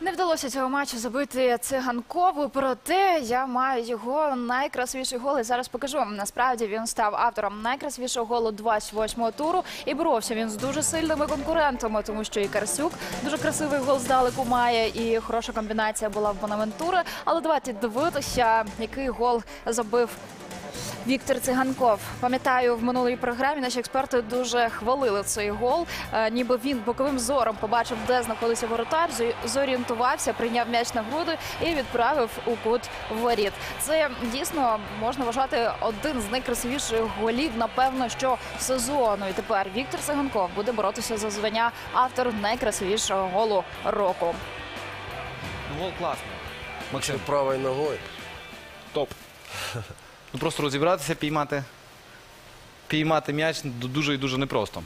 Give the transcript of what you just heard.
Не вдалося цього матчу забити циганкову, проте я маю його найкрасивіший гол. І зараз покажу вам. Насправді він став автором найкрасивішого голу 28-го туру і боровся він з дуже сильними конкурентами, тому що і Карсюк дуже красивий гол здалеку має, і хороша комбінація була в Бонавентури. Але давайте дивитися, який гол забив Віктор Циганков. Пам'ятаю, в минулій програмі наші експерти дуже хвалили цей гол. Е, ніби він боковим зором побачив, де знаходиться воротар, зо- зорієнтувався, прийняв м'яч на груди і відправив у кут воріт. Це дійсно можна вважати один з найкрасивіших голів, напевно, що сезону. І тепер Віктор Циганков буде боротися за звання автор найкрасивішого голу року. Гол класний. Максим, правою ногою. топ. Ну просто розібратися, піймати. Піймати м'яч дуже і дуже непросто.